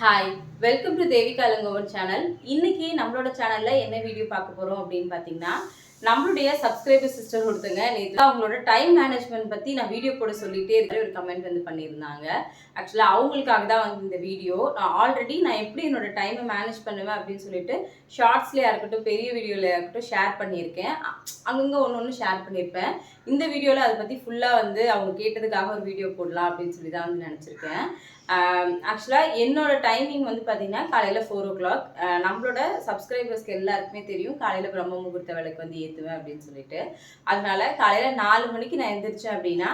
Hi welcome to Devika Ilangovan channel இன்னைக்கு நம்மளோட சேனல்ல என்ன வீடியோ பார்க்க போறோம் அப்படின்னு பார்த்தீங்கன்னா நம்மளுடைய சப்ஸ்கிரைபர் சிஸ்டர் ஒருத்தங்க நேற்று அவங்களோட டைம் மேனேஜ்மெண்ட் பத்தி நான் வீடியோ போட சொல்லிட்டே இருக்கிற ஒரு கமெண்ட் வந்து பண்ணியிருந்தாங்க. ஆக்சுவலாக அவங்களுக்காக தான் வந்து இந்த வீடியோ நான் ஆல்ரெடி நான் எப்படி என்னோட டைமை மேனேஜ் பண்ணுவேன் அப்படின்னு சொல்லிட்டு ஷார்ட்ஸ்லேயே இருக்கட்டும் பெரிய வீடியோவில் இருக்கட்டும் ஷேர் பண்ணியிருக்கேன். அங்கங்கே ஒன்று ஒன்று ஷேர் பண்ணியிருப்பேன். இந்த வீடியோவில் அதை பற்றி ஃபுல்லாக வந்து அவங்க கேட்டதுக்காக ஒரு வீடியோ போடலாம் அப்படின்னு சொல்லி தான் வந்து நினச்சிருக்கேன். Um, ஆக்சுவலாக என்னோட டைமிங் வந்து பார்த்தீங்கன்னா காலையில் ஃபோர் ஓ கிளாக் uh, நம்மளோட சப்ஸ்கிரைபர்ஸ்க்கு எல்லாருக்குமே தெரியும் காலையில் பிரம்ம முகூர்த்த விளக்கு வந்து ஏற்றுவேன் அப்படின்னு சொல்லிட்டு. அதனால காலையில் நாலு மணிக்கு நான் எந்திரிச்சேன் அப்படின்னா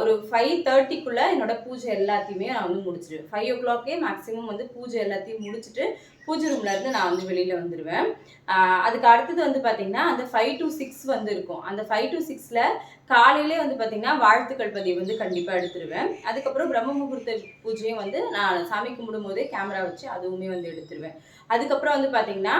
ஒரு ஃபைவ் தேர்ட்டிக்குள்ளே என்னோட பூஜை எல்லாத்தையுமே நான் வந்து முடிச்சிடுவேன் ஃபைவ் ஓ கிளாக்கே மேக்ஸிமம் வந்து பூஜை எல்லாத்தையும் முடிச்சுட்டு பூஜை ரூம்ல இருந்து நான் வந்து வெளியில் வந்துடுவேன் அதுக்கு அடுத்தது வந்து பார்த்திங்கன்னா அந்த ஃபைவ் டு சிக்ஸ் வந்து இருக்கும். அந்த ஃபைவ் டு சிக்ஸில் காலையிலே வந்து பார்த்தீங்கன்னா வாழ்த்துக்கள் பதிவு வந்து கண்டிப்பாக எடுத்துருவேன். அதுக்கப்புறம் பிரம்ம முகூர்த்த பூஜையும் வந்து நான் சாமி கும்பிடும் போதே கேமரா வச்சு அதுவுமே வந்து எடுத்துருவேன். அதுக்கப்புறம் வந்து பார்த்திங்கன்னா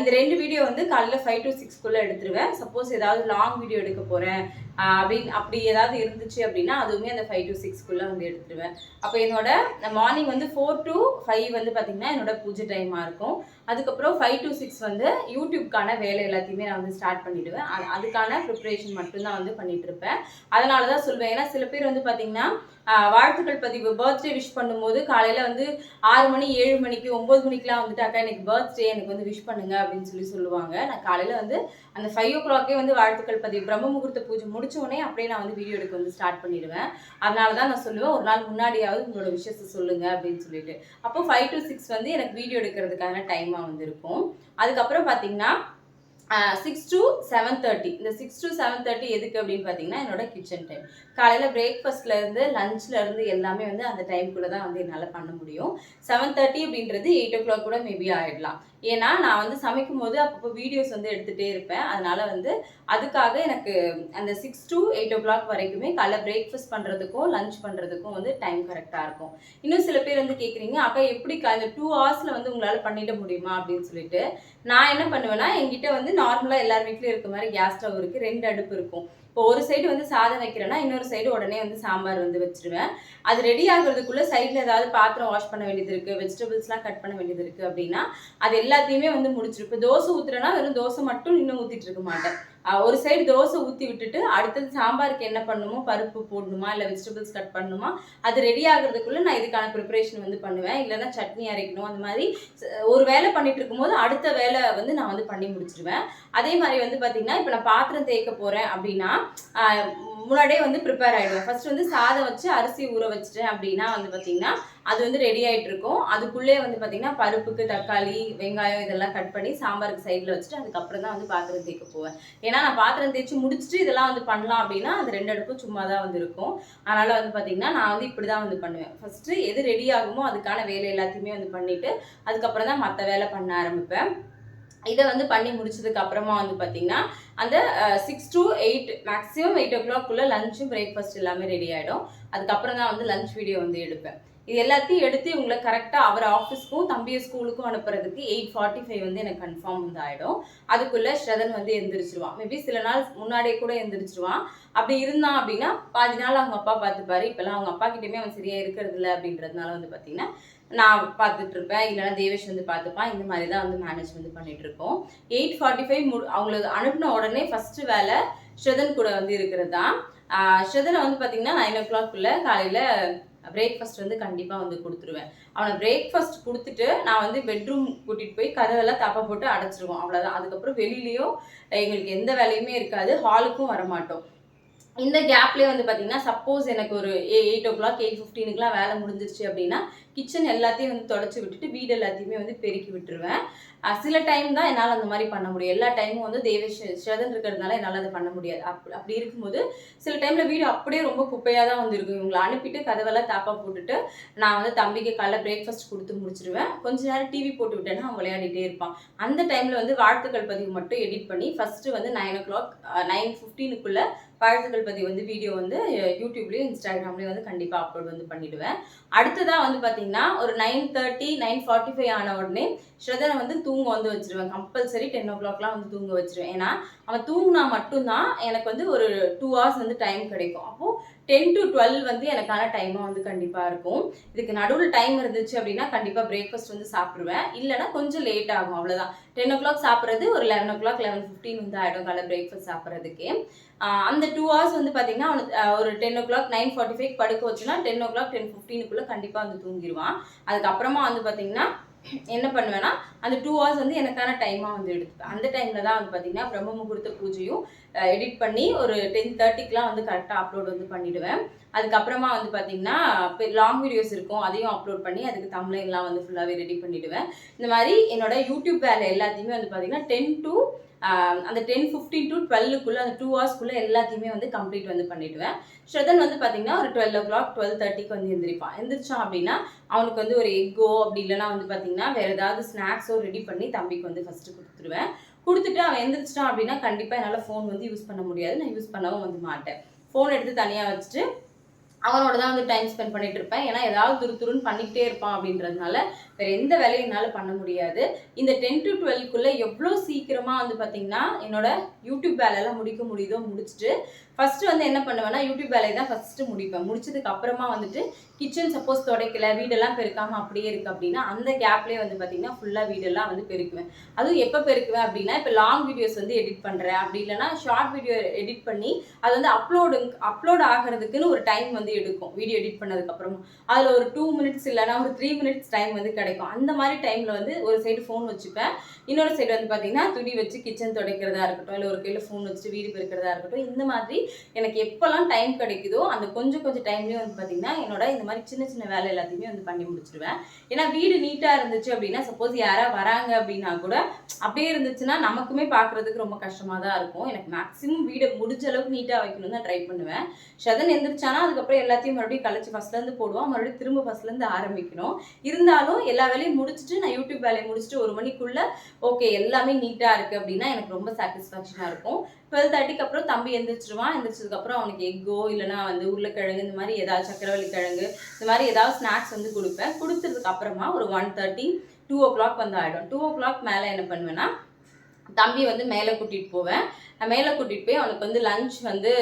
இந்த ரெண்டு வீடியோ வந்து காலையில் ஃபைவ் டு சிக்ஸ்க்குள்ளே எடுத்துருவேன். சப்போஸ் ஏதாவது லாங் வீடியோ எடுக்க போகிறேன் அப்படின்னு அப்படி ஏதாவது இருந்துச்சு அப்படின்னா அதுவுமே அந்த ஃபைவ் டு சிக்ஸ்க்குள்ளே வந்து எடுத்துருவேன். அப்போ என்னோட மார்னிங் வந்து ஃபோர் டு ஃபைவ் வந்து பார்த்திங்கன்னா என்னோட பூஜை டைமாக இருக்கும். அதுக்கப்புறம் ஃபைவ் டு சிக்ஸ் வந்து யூடியூப்க்கான வேலை எல்லாத்தையுமே நான் வந்து ஸ்டார்ட் பண்ணிவிடுவேன் அது- அதுக்கான ப்ரிப்பரேஷன் மட்டும்தான் வந்து பண்ணிகிட்ருப்பேன் இருப்பேன் அதனால தான் சொல்வேன். ஏன்னா சில பேர் வந்து பார்த்தீங்கன்னா வாழ்த்துக்கள் பதிவு பர்த்டே விஷ் பண்ணும்போது காலையில் வந்து ஆறு மணி ஏழு மணிக்கு ஒம்பது மணிக்கெலாம் வந்துட்டு அக்கா எனக்கு பர்த்டே எனக்கு வந்து விஷ் பண்ணுங்க அப்படின்னு சொல்லி சொல்லுவாங்க. நான் காலையில் வந்து அந்த ஃபைவ் ஓ கிளாக்கே வந்து வாழ்த்துக்கள் பதிவு பிரம்ம முகூர்த்த பூஜை முடிச்சு உடனே அப்படியே நான் வந்து வீடியோ எடுக்க வந்து ஸ்டார்ட் பண்ணிடுவேன். அதனால தான் நான் சொல்லுவேன் ஒரு நாள் முன்னாடியாவது உங்களோட விஷயத்தை சொல்லுங்க அப்படின்னு சொல்லிட்டு. அப்போ ஃபைவ் டு சிக்ஸ் வந்து எனக்கு வீடியோ எடுக்கிறதுக்கான டைமாக வந்து இருக்கும். அதுக்கப்புறம் பார்த்தீங்கன்னா சிக்ஸ் டு செவன் தேர்ட்டி இந்த சிக்ஸ் டு செவன் தேர்ட்டி எதுக்கு அப்படின்னு பார்த்தீங்கன்னா என்னோட கிச்சன் டைம் காலையில் பிரேக்ஃபாஸ்ட்ல இருந்து லஞ்ச்ல இருந்து எல்லாமே வந்து அந்த டைம்குள்ளே தான் வந்து என்னால் பண்ண முடியும். செவன் தேர்ட்டி அப்படின்றது எயிட் ஓ கிளாக் கூட மேபி ஆயிடலாம். ஏன்னா நான் வந்து சமைக்கும் போது அப்பப்போ வீடியோஸ் வந்து எடுத்துகிட்டே இருப்பேன். அதனால வந்து அதுக்காக எனக்கு அந்த six to eight o'clock வரைக்குமே காலைல பிரேக்ஃபாஸ்ட் பண்ணுறதுக்கும் லஞ்ச் பண்ணுறதுக்கும் வந்து டைம் கரெக்டாக இருக்கும். இன்னும் சில பேர் வந்து கேட்குறீங்க அக்கா எப்படி அந்த டூ ஹவர்ஸில் வந்து உங்களால் பண்ணிட முடியுமா? அப்படின்னு சொல்லிட்டு. நான் என்ன பண்ணுவேன்னா என்கிட்ட வந்து நார்மலாக எல்லார் வீட்லேயும் இருக்க மாதிரி கேஸ் ஸ்டவ் இருக்குது ரெண்டு அடுப்பு இருக்கும். இப்போ ஒரு சைடு வந்து சாதம் வைக்கிறேன்னா இன்னொரு சைடு உடனே வந்து சாம்பார் வந்து வச்சிருவேன். அது ரெடி ஆகுறதுக்குள்ள சைடில் ஏதாவது பாத்திரம் வாஷ் பண்ண வேண்டியது இருக்குது வெஜிடபிள்ஸ்லாம் கட் பண்ண வேண்டியது இருக்குது அப்படின்னா அது எல்லாத்தையுமே வந்து முடிச்சிருப்பேன் தோசை ஊத்துறேன்னா வெறும் தோசை மட்டும் இன்னும் ஊற்றிட்டு இருக்க மாட்டேன். ஒரு சைடு தோசை ஊற்றி விட்டுட்டு அடுத்தது சாம்பாருக்கு என்ன பண்ணணுமோ பருப்பு போடணுமா இல்லை வெஜிடபிள்ஸ் கட் பண்ணணுமா அது ரெடி ஆகிறதுக்குள்ளே நான் இதுக்கான ப்ரிப்பரேஷன் வந்து பண்ணுவேன். இல்லைன்னா சட்னி அரைக்கணும் அந்த மாதிரி ஒரு வேலை பண்ணிட்டு இருக்கும்போது அடுத்த வேலை வந்து நான் வந்து பண்ணி முடிச்சிருவேன். அதே மாதிரி வந்து பார்த்தீங்கன்னா இப்போ நான் பாத்திரம் தேய்க்க போகிறேன் அப்படின்னா முன்னாடியே வந்து ப்ரிப்பேர் ஆகிடுவேன் ஃபஸ்ட்டு வந்து சாதம் வச்சு அரிசி ஊற வச்சுட்டேன் அப்படின்னா வந்து பார்த்தீங்கன்னா அது வந்து ரெடி ஆகிட்டு இருக்கும் அதுக்குள்ளே வந்து பார்த்திங்கன்னா பருப்புக்கு தக்காளி வெங்காயம் இதெல்லாம் கட் பண்ணி சாம்பாருக்கு சைடில் வச்சுட்டு அதுக்கப்புறம் தான் வந்து பாத்திரம் தேய்க்க போவேன். ஏன்னா நான் பாத்திரம் தேய்ச்சி முடிச்சுட்டு இதெல்லாம் வந்து பண்ணலாம் அப்படின்னா அது ரெண்டு அடுப்பும் சும்மா தான் வந்து இருக்கும் அதனால் வந்து பார்த்திங்கன்னா நான் வந்து இப்படி தான் வந்து பண்ணுவேன். ஃபஸ்ட்டு எது ரெடி ஆகுமோ அதுக்கான வேலை எல்லாத்தையுமே வந்து பண்ணிவிட்டு அதுக்கப்புறம் தான் மற்ற வேலை பண்ண ஆரம்பிப்பேன். இதை வந்து பண்ணி முடிச்சதுக்கு அப்புறமா வந்து பார்த்தீங்கன்னா அந்த six to eight maximum eight o கிளாக்குள்ளே லஞ்சும் பிரேக்ஃபாஸ்ட் எல்லாமே ரெடி ஆகிடும் அதுக்கப்புறம் தான் வந்து லஞ்ச் வீடியோ வந்து எடுப்பேன். இது எல்லாத்தையும் எடுத்து உங்களை கரெக்டாக அவர் ஆஃபீஸ்க்கும் தம்பியை ஸ்கூலுக்கும் அனுப்புறதுக்கு எயிட் ஃபார்ட்டி ஃபைவ் வந்து எனக்கு கன்ஃபார்ம் வந்து ஆகிடும் அதுக்குள்ளே ஸ்ரதன் வந்து எந்திரிச்சிருவான். மேபி சில நாள் முன்னாடியே கூட எந்திரிச்சிருவான். அப்படி இருந்தான் அப்படின்னா பாதி நாள் அவங்க அப்பா பார்த்துப்பாரு. இப்போல்லாம் அவங்க அப்பா கிட்டேயுமே அவன் சரியாக இருக்கிறது இல்லை அப்படின்றதுனால வந்து பார்த்தீங்கன்னா நான் பார்த்துட்டு இருப்பேன். இல்லைன்னா தேவேஷ் வந்து பார்த்துப்பான். இந்த மாதிரி தான் வந்து மேனேஜ் வந்து பண்ணிட்டு இருக்கோம். எயிட் ஃபார்ட்டி ஃபைவ் மு அவங்களுக்கு அனுப்பின உடனே ஃபர்ஸ்ட் வேலை ஸ்ரதன் கூட வந்து இருக்கிறது தான். ஸ்ரதனை வந்து பார்த்தீங்கன்னா நைன் ஓ கிளாக்குள்ளே காலையில் பிரேக்ஃபாஸ்ட் வந்து கண்டிப்பாக வந்து கொடுத்துருவேன். அவனை பிரேக்ஃபாஸ்ட் கொடுத்துட்டு நான் வந்து பெட்ரூம் கூட்டிகிட்டு போய் கதவெல்லாம் தப்பை போட்டு அடைச்சிருவோம். அவ்வளோதான் அதுக்கப்புறம் வெளியிலையும் எங்களுக்கு எந்த வேலையுமே இருக்காது. ஹாலுக்கும் வரமாட்டோம். இந்த கேப்லேயே வந்து பார்த்தீங்கன்னா சப்போஸ் எனக்கு ஒரு எயிட் ஓ கிளாக் எயிட் ஃபிஃப்டீனுக்குலாம் வேலை முடிஞ்சிருச்சு அப்படின்னா கிச்சன் எல்லாத்தையும் வந்து தொடச்சி விட்டுட்டு வீடு எல்லாத்தையுமே வந்து பெருக்கி விட்டுருவேன். சில டைம் தான் என்னால் அந்த மாதிரி பண்ண முடியும். எல்லா டைமும் வந்து தேவேஷ் ஸ்ரதன் இருக்கிறதுனால என்னால் அதை பண்ண முடியாது. அப்படி அப்படி இருக்கும்போது சில டைமில் வீடு அப்படியே ரொம்ப குப்பையாக தான் வந்து இருக்கும். இவங்களை அனுப்பிட்டு கதவெல்லாம் தாப்பா போட்டுட்டு நான் வந்து தம்பிக்கு காலைல பிரேக்ஃபாஸ்ட் கொடுத்து முடிச்சிருவேன். கொஞ்ச நேரம் டிவி போட்டு விட்டேன்னா அவன் விளையாடிட்டே இருப்பான். அந்த டைமில் வந்து வாழ்த்துக்கள் பதிவு மட்டும் எடிட் பண்ணி ஃபஸ்ட்டு வந்து நைன் ஓ கிளாக் நைன் ஃபிஃப்டீனுக்குள்ளே வாழ்த்துக்கள் பதிவு வந்து வீடியோ வந்து யூடியூப்லேயும் இன்ஸ்டாகிராம்லேயும் வந்து கண்டிப்பாக அப்லோட் வந்து பண்ணிவிடுவேன் அடுத்ததாக வந்து பார்த்தீங்கன்னா ஒரு nine thirty nine forty five ஆன உடனே ஸ்ரதனை வந்து தூங்க வந்து வச்சிருவேன் கம்பல்சரி டென் ஓ கிளாக்லாம் வந்து தூங்க வச்சிருவேன். ஏன்னா அவன் தூங்கினா மட்டும்தான் எனக்கு வந்து ஒரு டூ ஹவர்ஸ் வந்து டைம் கிடைக்கும். அப்போது டென் டு டுவெல் வந்து எனக்கான டைமாக வந்து கண்டிப்பாக இருக்கும். இதுக்கு நடுவில் டைம் இருந்துச்சு அப்படின்னா கண்டிப்பாக பிரேக்ஃபாஸ்ட் வந்து சாப்பிடுவேன். இல்லைன்னா கொஞ்சம் லேட் ஆகும் அவ்வளோதான் டென் ஓ கிளாக் சாப்பிட்றது ஒரு eleven o'clock eleven fifteen வந்து ஆகிடும் காலை பிரேக்ஃபாஸ்ட் சாப்பிட்றதுக்கே. அந்த டூ ஹவர்ஸ் வந்து பார்த்தீங்கன்னா அவனுக்கு ஒரு ten o'clock nine forty five படுக்க வச்சுன்னா டென் ஓ கிளாக் டென் ஃபிஃப்டீனுக்குள்ளே கண்டிப்பாக வந்து தூங்கிடுவான் அதுக்கப்புறமா வந்து பார்த்தீங்கன்னா என்ன பண்ணுவேன்னா அந்த டூ ஹவர்ஸ் வந்து எனக்கான டைமாக வந்து எடுத்துப்பேன். அந்த டைமில் தான் வந்து பார்த்தீங்கன்னா பிரம்ம முகூர்த்த பூஜையும் எடிட் பண்ணி ஒரு டென் தேர்ட்டிக்கெலாம் வந்து கரெக்டாக அப்லோட் வந்து பண்ணிவிடுவேன் அதுக்கப்புறமா வந்து பார்த்தீங்கன்னா லாங் வீடியோஸ் இருக்கும் அதையும் அப்லோட் பண்ணி அதுக்கு தம்ப்லைன்லாம் வந்து ஃபுல்லாகவே ரெடி பண்ணிவிடுவேன் இந்த மாதிரி என்னோட யூடியூப் வேலை எல்லாத்தையுமே வந்து பார்த்தீங்கன்னா டென் டு அந்த டென் ஃபிஃப்டீன் டு டுவெல்லுக்குள்ளே அந்த டூ ஹவர்ஸ்க்குள்ளே எல்லாத்தையுமே வந்து கம்ப்ளீட் வந்து பண்ணிவிடுவேன் ஸ்ரதன் வந்து பார்த்தீங்கன்னா ஒரு டுவெல் ஓ கிளாக் டுவெல் தேர்ட்டிக்கு வந்து எந்திரிப்பான். எந்திரிச்சான் அப்படின்னா அவனுக்கு வந்து ஒரு எக்கோ அப்படி இல்லைன்னா வந்து பார்த்தீங்கன்னா வேறு ஏதாவது ஸ்நாக்ஸோ ரெடி பண்ணி தம்பிக்கு வந்து ஃபஸ்ட்டு கொடுத்துருவேன். கொடுத்துட்டு அவன் எந்திரிச்சிட்டான் அப்படின்னா கண்டிப்பாக என்னால் ஃபோன் வந்து யூஸ் பண்ண முடியாது. நான் யூஸ் பண்ணவும் வந்து மாட்டேன். ஃபோன் எடுத்து தனியாக வச்சுட்டு அவனோட தான் வந்து டைம் ஸ்பெண்ட் பண்ணிட்டு இருப்பேன். ஏன்னா ஏதாவது துரு துருன்னு பண்ணிக்கிட்டே இருப்பான் அப்படின்றதுனால வேற எந்த வேலையும் என்னால் பண்ண முடியாது. இந்த டென் டு டுவெல்க்குள்ளே எவ்வளோ சீக்கிரமாக வந்து பார்த்தீங்கன்னா என்னோட யூடியூப் வேலையெல்லாம் முடிக்க முடியுதோ முடிச்சுட்டு ஃபர்ஸ்ட் வந்து என்ன பண்ணுவேன்னா யூடியூப் வேலையை தான் ஃபர்ஸ்ட் முடிப்பேன். முடிச்சதுக்கு அப்புறமா வந்துட்டு கிச்சன் சப்போஸ் துடைக்கல வீடெல்லாம் பெருக்காமல் அப்படியே இருக்குது அப்படின்னா அந்த கேப்லேயே வந்து பார்த்தீங்கன்னா ஃபுல்லாக வீடெல்லாம் வந்து பெருக்குவேன். அதுவும் எப்போ பெருக்குவேன் அப்படின்னா இப்போ லாங் வீடியோஸ் வந்து எடிட் பண்ணுறேன் அப்படி இல்லைன்னா ஷார்ட் வீடியோ எடிட் பண்ணி அது வந்து அப்லோடு அப்லோட் ஆகிறதுக்குன்னு ஒரு டைம் வந்து எடுக்கும். வீடியோ எடிட் பண்ணதுக்கப்புறமா அதில் ஒரு டூ மினிட்ஸ் இல்லைன்னா ஒரு த்ரீ மினிட்ஸ் டைம் வந்து கிடைக்கும். அந்த மாதிரி டைமில் வந்து ஒரு சைடு ஃபோன் வச்சுப்பேன். இன்னொரு சைடு வந்து பார்த்தீங்கன்னா துணி வச்சு கிச்சன் துடைக்கிறதா இருக்கட்டும் இல்லை ஒரு கையில் ஃபோன் வச்சுட்டு வீடு பெருக்கிறதா இருக்கட்டும் இந்த மாதிரி எனக்கு எப்போல்லாம் டைம் கிடைக்குதோ அந்த கொஞ்சம் கொஞ்சம் டைம்லேயும் வந்து பார்த்தீங்கன்னா என்னோட இந்த மாதிரி சின்ன சின்ன வேலை எல்லாத்தையுமே வந்து பண்ணி முடிச்சிடுவேன் ஏன்னா வீடு நீட்டாக இருந்துச்சு அப்படின்னா சப்போஸ் யாராவது வராங்க அப்படின்னா கூட அப்படியே இருந்துச்சுன்னா நமக்குமே பார்க்குறதுக்கு ரொம்ப கஷ்டமாக தான் இருக்கும். எனக்கு மேக்ஸிமம் வீடை முடிஞ்ச அளவுக்கு நீட்டாக வைக்கணும்னு தான் ட்ரை பண்ணுவேன். ஷதன் எந்திரிச்சானா அதுக்கப்புறம் எல்லாத்தையும் மறுபடியும் கழிச்சு ஃபஸ்ட்லேருந்து போடுவான் மறுபடியும் திரும்ப ஃபஸ்ட்லேருந்து ஆரம்பிக்கணும். இருந்தாலும் எல்லா வேலையும் முடிச்சுட்டு நான் யூடியூப் வேலையை முடிச்சுட்டு ஒரு மணிக்குள்ளே ஓகே எல்லாமே நீட்டாக இருக்குது அப்படின்னா எனக்கு ரொம்ப சாட்டிஸ்ஃபேக்ஷனாக இருக்கும். டுவெல் தேர்ட்டிக்கு அப்புறம் தம்பி எந்திரிச்சிருவான். எந்திரிச்சதுக்கப்புறம் அவனுக்கு எக்கோ இல்லைனா வந்து உருளைக்கிழங்கு இந்த மாதிரி ஏதாவது சக்கரவள்ளி கிழங்கு இந்த மாதிரி ஏதாவது ஸ்நாக்ஸ் வந்து கொடுப்பேன். கொடுத்ததுக்கு அப்புறமா ஒரு one thirty two o'clock வந்து ஆகிடும் டூ ஓ கிளாக் மேலே என்ன பண்ணுவேன்னா தம்பி வந்து மேலே கூட்டிகிட்டு போவேன். நான் மேலே கூட்டிகிட்டு போய் அவனுக்கு வந்து லஞ்ச் வந்து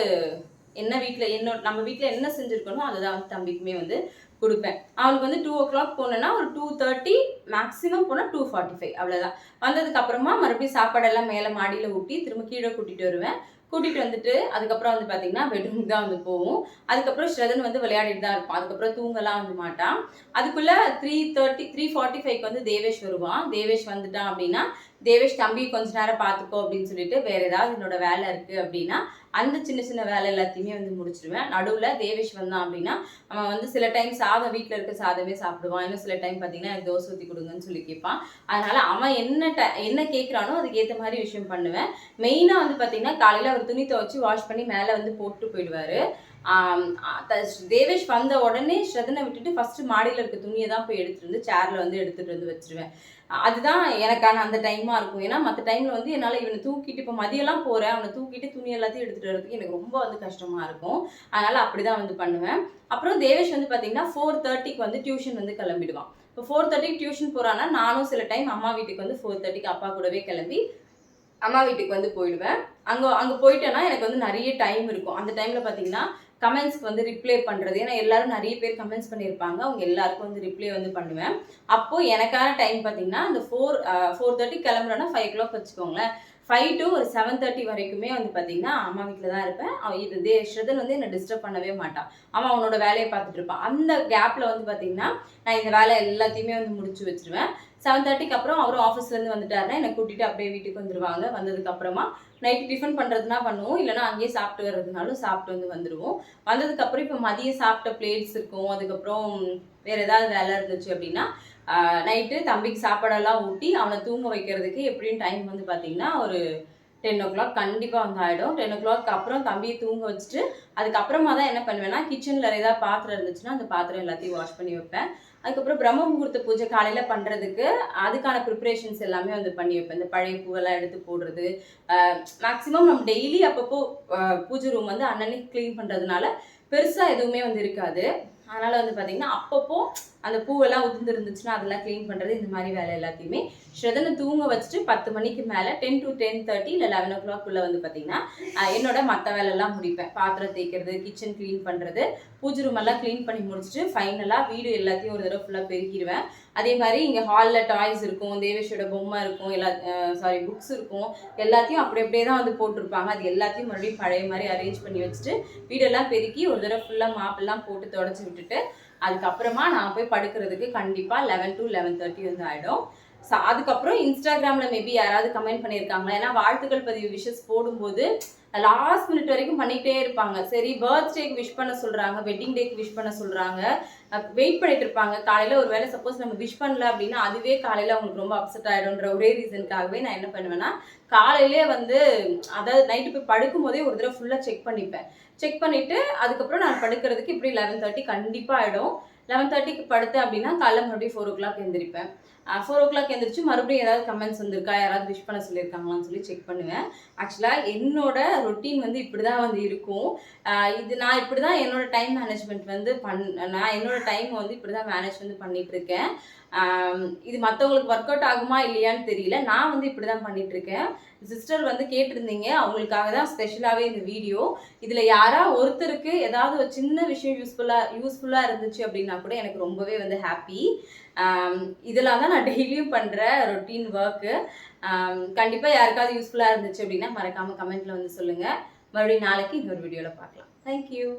என்ன வீட்டில் என்ன நம்ம வீட்டில் என்ன செஞ்சுருக்கணும் அதை தான் வந்து தம்பிக்குமே வந்து கொடுப்பேன். அவளுக்கு வந்து டூ ஓ கிளாக் போனேன்னா ஒரு டூ தேர்ட்டி மேக்ஸிமம் போனால் டூ ஃபார்ட்டி ஃபைவ் அவ்வளோதான் வந்ததுக்கு அப்புறமா மறுபடியும் சாப்பாடெல்லாம் மேலே மாடியில் ஊட்டி திரும்ப கீழே கூட்டிகிட்டு வருவேன். கூட்டிகிட்டு வந்துட்டு அதுக்கப்புறம் வந்து பார்த்தீங்கன்னா பெட்ரூம் தான் வந்து போவோம். அதுக்கப்புறம் ஸ்ரதன் வந்து விளையாடிட்டு தான் இருப்பான். அதுக்கப்புறம் தூங்கலாம் வந்து மாட்டான். அதுக்குள்ளே த்ரீ தேர்ட்டி த்ரீ ஃபார்ட்டி ஃபைவ்க்கு வந்து தேவேஷ் வருவான். தேவேஷ் வந்துட்டான் அப்படின்னா தேவேஷ் தம்பி கொஞ்ச நேரம் பார்த்துக்கோ அப்படின்னு சொல்லிட்டு வேற ஏதாவது என்னோட வேலை இருக்கு அப்படின்னா அந்த சின்ன சின்ன வேலை எல்லாத்தையுமே வந்து முடிச்சிடுவேன் நடுவில் தேவேஷ் வந்தான் அப்படின்னா அவன் வந்து சில டைம் சாதம் வீட்டில் இருக்க சாதமே சாப்பிடுவான். இன்னும் சில டைம் பார்த்தீங்கன்னா எனக்கு தோசை ஊற்றி கொடுங்கன்னு சொல்லி கேட்பான். அதனால அவன் என்ன ட என்ன கேட்குறானோ அதுக்கு ஏற்ற மாதிரி விஷயம் பண்ணுவேன். மெயினாக வந்து பார்த்தீங்கன்னா காலையில் அவர் துணி துவச்சி வாஷ் பண்ணி மேலே வந்து போட்டு போயிடுவாரு. தேவேஷ் வந்த உடனே ஸ்ரதனை விட்டுட்டு ஃபஸ்ட்டு மாடியில் இருக்க துணியை தான் போய் எடுத்துகிட்டு வந்து சேரில் வந்து எடுத்துகிட்டு வந்து வச்சுருவேன். அதுதான் எனக்கான அந்த டைமாக இருக்கும். ஏன்னா மற்ற டைமில் வந்து என்னால் இவனை தூக்கிட்டு இப்போ மதியம்லாம் போகிறேன் அவனை தூக்கிட்டு துணி எல்லாத்தையும் எடுத்துட்டு வரதுக்கு எனக்கு ரொம்ப வந்து கஷ்டமாக இருக்கும். அதனால் அப்படி தான் வந்து பண்ணுவேன். அப்புறம் தேவேஷ் வந்து பார்த்தீங்கன்னா ஃபோர் தேர்ட்டிக்கு வந்து டியூஷன் வந்து கிளம்பிடுவான். இப்போ ஃபோர் தேர்ட்டிக்கு டியூஷன் போகிறான்னா நானும் சில டைம் அம்மா வீட்டுக்கு வந்து ஃபோர் தேர்ட்டிக்கு அப்பா கூடவே கிளம்பி அம்மா வீட்டுக்கு வந்து போயிடுவேன். அங்கே அங்கே போயிட்டேன்னா எனக்கு வந்து நிறைய டைம் இருக்கும். அந்த டைமில் பார்த்தீங்கன்னா கமெண்ட்ஸ்க்கு வந்து ரிப்ளை பண்ணுறது ஏன்னா எல்லாரும் நிறைய பேர் கமெண்ட்ஸ் பண்ணியிருப்பாங்க. அவங்க எல்லாருக்கும் வந்து ரிப்ளை வந்து பண்ணுவேன். அப்போது எனக்கான டைம் பார்த்தீங்கன்னா அந்த ஃபோர் ஃபோர் தேர்ட்டி கிளம்புறேன்னா ஃபைவ் ஓ கிளாக் வச்சுக்கோங்களேன். ஃபைவ் டு ஒரு செவன் தேர்ட்டி வரைக்குமே வந்து பார்த்தீங்கன்னா அம்மா வீட்டில் தான் இருப்பேன். இது தே ஸ்ரதன் வந்து என்னை டிஸ்டர்ப் பண்ணவே மாட்டான் அவன் அவனோட வேலையை பார்த்துட்டு இருப்பான் அந்த கேப்பில் வந்து பார்த்தீங்கன்னா நான் இந்த வேலை எல்லாத்தையுமே வந்து முடிச்சு வச்சிருவேன். செவன் தேர்ட்டிக்கு அப்புறம் அவரும் ஆஃபீஸ்லேருந்து வந்துட்டாருன்னா என்னை கூட்டிகிட்டு அப்படியே வீட்டுக்கு வந்துடுவாங்க வந்ததுக்கு அப்புறமா நைட்டு டிஃபன் பண்ணுறதுனா பண்ணுவோம். இல்லைன்னா அங்கேயே சாப்பிட்டு வர்றதுனாலும் சாப்பிட்டு வந்து வந்துடுவோம் வந்ததுக்கப்புறம் இப்போ மதியம் சாப்பிட்ட பிளேட்ஸ் இருக்கும். அதுக்கப்புறம் வேறு ஏதாவது வேலை இருந்துச்சு அப்படின்னா நைட்டு தம்பிக்கு சாப்பாடெல்லாம் ஊட்டி அவனை தூங்க வைக்கிறதுக்கு எப்படியும் டைம் வந்து பார்த்தீங்கன்னா ஒரு டென் ஓ கிளாக் கண்டிப்பாக வந்து ஆகிடும் டென் ஓ கிளாக் அப்புறம் தம்பியை தூங்க வச்சுட்டு அதுக்கப்புறமா தான் என்ன பண்ணுவேன்னா கிச்சனில் ஏதாவது பாத்திரம் இருந்துச்சுன்னா அந்த பாத்திரம் எல்லாத்தையும் வாஷ் பண்ணி வைப்பேன். அதுக்கப்புறம் பிரம்ம முகூர்த்த பூஜை காலையில் பண்ணுறதுக்கு அதுக்கான ப்ரிப்ரேஷன்ஸ் எல்லாமே வந்து பண்ணி வைப்பேன். இந்த பழைய பூவெல்லாம் எடுத்து போடுறது மேக்ஸிமம் நம்ம டெய்லி அப்பப்போ பூஜை ரூம் வந்து அன்னன்னைக்கு க்ளீன் பண்ணுறதுனால பெருசாக எதுவுமே வந்து இருக்காது. அதனால் வந்து பார்த்தீங்கன்னா அப்பப்போ அந்த பூவெல்லாம் உதிர்ந்து இருந்துச்சுன்னா அதெல்லாம் க்ளீன் பண்ணுறது இந்த மாதிரி வேலை எல்லாத்தையுமே. ஸ்ரதனை தூங்க வச்சுட்டு பத்து மணிக்கு மேலே டென் டு டென் தேர்ட்டி இல்லை லெவன் ஓ கிளாக்குள்ளே வந்து பார்த்தீங்கன்னா என்னோட மற்ற வேலையெல்லாம் முடிப்பேன். பாத்திரம் தேய்க்கிறது கிச்சன் க்ளீன் பண்ணுறது பூஜை ரூம் எல்லாம் க்ளீன் பண்ணி முடிச்சுட்டு ஃபைனலாக வீடு எல்லாத்தையும் ஒரு தடவை ஃபுல்லாக பெருக்கிடுவேன். அதே மாதிரி இங்கே ஹாலில் டாய்ஸ் இருக்கும் தேவேஷோட பொம்மை இருக்கும் எல்லா சாரி புக்ஸ் இருக்கும். எல்லாத்தையும் அப்படி அப்படியே தான் வந்து போட்டிருப்பாங்க. அது எல்லாத்தையும் மறுபடியும் பழைய மாதிரி அரேஞ்ச் பண்ணி வச்சுட்டு வீடெல்லாம் பெருக்கி ஒரு தடவை ஃபுல்லாக மாப்பெல்லாம் போட்டு தொடச்சி விட்டுட்டு அதுக்கப்புறமா நான் போய் படுக்கிறதுக்கு கண்டிப்பாக லெவன் டு லெவன் தேர்ட்டி வந்து ஆகிடும் அதுக்கப்புறம் இன்ஸ்டாகிராமில் மேபி யாராவது கமெண்ட் பண்ணியிருக்காங்களா ஏன்னா வாழ்த்துக்கள் பதிவு விஷஸ் போடும்போது லாஸ்ட் மினிட் வரைக்கும் பண்ணிகிட்டே இருப்பாங்க. சரி பர்த்டேக்கு விஷ் பண்ண சொல்கிறாங்க வெட்டிங் டேக்கு விஷ் பண்ண சொல்கிறாங்க வெயிட் பண்ணிட்டு இருப்பாங்க. காலையில் ஒரு வேளை சப்போஸ் நம்ம விஷ் பண்ணல அப்படின்னா அதுவே காலையில் அவங்களுக்கு ரொம்ப அப்செட் ஆகிடும்ன்ற ஒரே ரீசனுக்காகவே நான் என்ன பண்ணுவேன்னா காலையிலே வந்து அதாவது நைட்டு போய் படுக்கும் போதே ஒரு தடவை ஃபுல்லாக செக் பண்ணிப்பேன். செக் பண்ணிவிட்டு அதுக்கப்புறம் நான் படுக்கிறதுக்கு இப்படி லெவன் தேர்ட்டி கண்டிப்பாக ஆகிடும் லெவன் தேர்ட்டிக்கு படுத்தேன் அப்படின்னா காலைல மறுபடியும் ஃபோர் ஓ கிளாக் எழுந்திரிப்பேன் ஃபோர் ஓ கிளாக் எழுந்திரிச்சு மறுபடியும் ஏதாவது கமெண்ட்ஸ் வந்திருக்கா? யாராவது விஷ் பண்ண சொல்லியிருக்காங்களான்னு சொல்லி செக் பண்ணுவேன். ஆக்சுவலாக என்னோட ரொட்டீன் வந்து இப்படி தான் வந்து இருக்கும். இது நான் இப்படி தான் என்னோட டைம் மேனேஜ்மெண்ட் வந்து பண் நான் என்னோட டைம் வந்து இப்படி தான் மேனேஜ் வந்து பண்ணிட்டு இருக்கேன். இது மற்றவங்களுக்கு ஒர்க் அவுட் ஆகுமா இல்லையான்னு தெரியல. நான் வந்து இப்படி தான் பண்ணிகிட்ருக்கேன் சிஸ்டர் வந்து கேட்டிருந்தீங்க. அவங்களுக்காக தான் ஸ்பெஷலாகவே இந்த வீடியோ இதில் யாரா ஒருத்தருக்கு ஏதாவது ஒரு சின்ன விஷயம் யூஸ்ஃபுல்லாக யூஸ்ஃபுல்லாக இருந்துச்சு அப்படின்னா கூட எனக்கு ரொம்பவே வந்து ஹாப்பி இதெல்லாம் தான் நான் டெய்லியும் பண்ணுற ரொட்டீன் ஒர்க்கு கண்டிப்பாக யாருக்காவது யூஸ்ஃபுல்லாக இருந்துச்சு அப்படின்னா மறக்காமல் கமெண்ட்டில் வந்து சொல்லுங்கள் மறுபடியும் நாளைக்கு இன்னொரு வீடியோவில் பார்க்கலாம். தேங்க்யூ